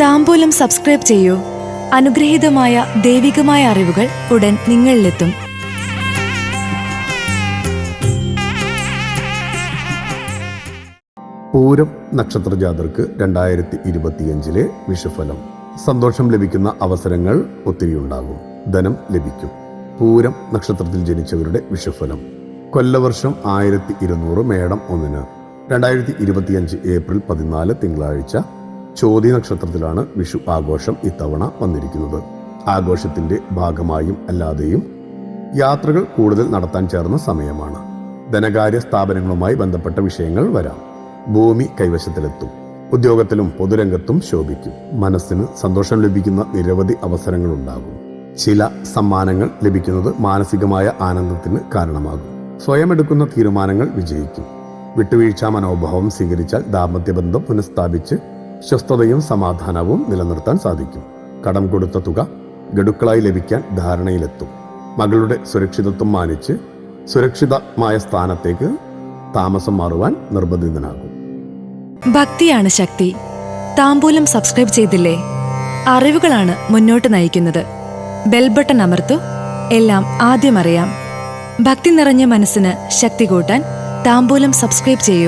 താമ്പൂലം subscribe ചെയ്യൂ. അനുഗ്രഹീതമായ ദൈവികമായ അറിവുകൾ ഉടൻ നിങ്ങളിലെത്തും. പൂരം നക്ഷത്ര ജാതർക്ക് രണ്ടായിരത്തി ഇരുപത്തിയഞ്ചിലെ വിഷുഫലം. സന്തോഷം ലഭിക്കുന്ന അവസരങ്ങൾ ഒത്തിരി ഉണ്ടാകും. ധനം ലഭിക്കും. പൂരം നക്ഷത്രത്തിൽ ജനിച്ചവരുടെ വിഷുഫലം. കൊല്ലവർഷം ആയിരത്തി ഇരുന്നൂറ് മേടം ഒന്നിന്. രണ്ടായിരത്തി ഇരുപത്തിയഞ്ച് ഏപ്രിൽ പതിനാല് തിങ്കളാഴ്ച ചോതി നക്ഷത്രത്തിലാണ് വിഷു ആഘോഷം ഇത്തവണ വന്നിരിക്കുന്നത്. ആഘോഷത്തിന്റെ ഭാഗമായും അല്ലാതെയും യാത്രകൾ കൂടുതൽ നടത്താൻ ചേർന്ന സമയമാണ്. ധനകാര്യ സ്ഥാപനങ്ങളുമായി ബന്ധപ്പെട്ട വിഷയങ്ങൾ വരാം. ഭൂമി കൈവശത്തിലെത്തും. ഉദ്യോഗത്തിലും പൊതുരംഗത്തും ശോഭിക്കും. മനസ്സിന് സന്തോഷം ലഭിക്കുന്ന നിരവധി അവസരങ്ങൾ ഉണ്ടാകും ചില സമ്മാനങ്ങൾ ലഭിക്കുന്നത് മാനസികമായ ആനന്ദത്തിന് കാരണമാകും. സ്വയം എടുക്കുന്ന തീരുമാനങ്ങൾ വിജയിക്കും. വിട്ടുവീഴ്ച മനോഭാവം സ്വീകരിച്ചാൽ ദാമ്പത്യബന്ധം പുനഃസ്ഥാപിച്ച് സ്വസ്ഥതയും സമാധാനവും നിലനിർത്താൻ സാധിക്കും. കടം കൊടുത്ത തുക ഗഡുക്കളായി ലഭിക്കാൻ ധാരണയിലെത്തും. മകളുടെ സുരക്ഷിതത്വം മാനിച്ച് സുരക്ഷിതമായ സ്ഥാനത്തേക്ക് താമസം മാറുവാൻ നിർബന്ധിതനാകും. ഭക്തിയാണ് ശക്തി. താമ്പൂലം സബ്സ്ക്രൈബ് ചെയ്തില്ലേ? അറിവുകളാണ് മുന്നോട്ട് നയിക്കുന്നത്. ബെൽബട്ടൺ അമർത്തു. എല്ലാം ആദ്യം അറിയാം. ഭക്തി നിറഞ്ഞ മനസ്സിന് ശക്തി കൂട്ടാൻ താമ്പൂലം സബ്സ്ക്രൈബ് ചെയ്യൂ.